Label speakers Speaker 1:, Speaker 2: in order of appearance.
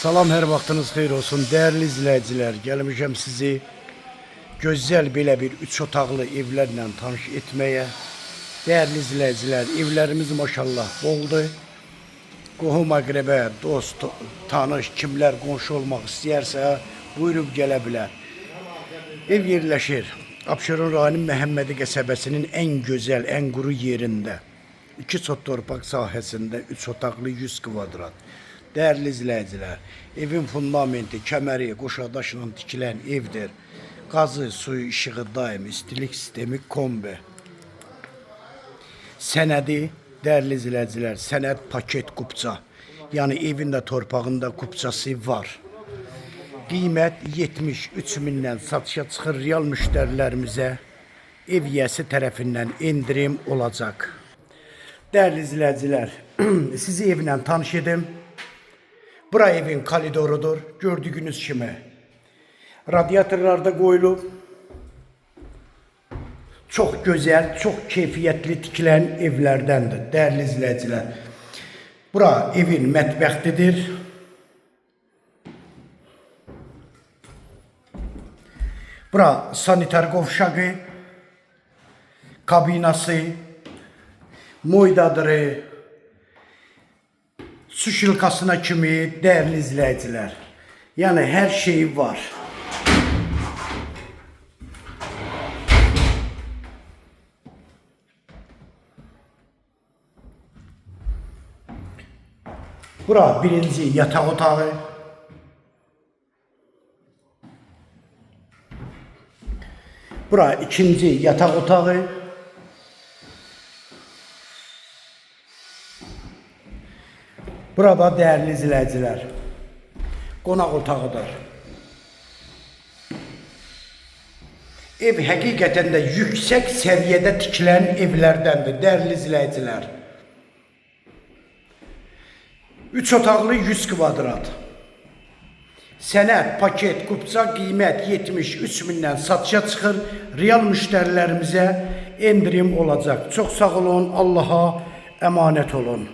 Speaker 1: Salam, hər vaxtınız xeyir olsun. Dəyərli izləyicilər, gəlmişəm sizi gözəl belə bir üç otaqlı evlərlə tanış etməyə. Dəyərli izləyicilər, evlərimiz maşallah boldur. Qohum əqrəbə, dost, tanış, kimlər qonşu olmaq istəyərsə, buyurub gələ bilər. Ev yerləşir Abşeron rayonu Məhəmmədi qəsəbəsinin ən gözəl, ən quru yerində. 2 sot torpaq sahəsində 3 otaqlı 100 kvadrat. Dəyərli izləyicilər, evin fundamenti, kəməri, qoşadaşla tikilən evdir. Qazı, suyu, işığı daim, istilik sistemi kombi. Sənədi, dəyərli izləyicilər, sənəd paket qupça. Yəni evində, torpağında qupçası var. Qiymət 73 mindən satışa çıxır real müştərilərimizə ev yiyəsi tərəfindən endirim olacaq. Dəyərli izləyicilər, sizi evlə tanış edim. Bura evin koridorudur. Gördüyünüz kimi radiatorlarda qoyulub. Çox gözəl, çox keyfiyyətli tikilən evlərdəndir, dəyərli izləyicilər. Bura evin mətbəxtidir. Bura sanitar qovşağı, kabinası, moydadırı, su şilkasına kimi dəyərli izləyicilər. Yəni hər şey var. Bura birinci yataq otağı. Bura ikinci yataq otağı. Burada dəyərli izləyicilər, qonaq otağıdır. Ev həqiqətən də yüksək səviyyədə tikilən evlərdəndir, dəyərli izləyicilər. 3 otaqlı 100 kvadrat. Sənəd, paket, qupça qiymət 73 mindən satışa çıxır. Real müştərilərimizə endirim olacaq. Çox sağ olun, Allaha əmanət olun.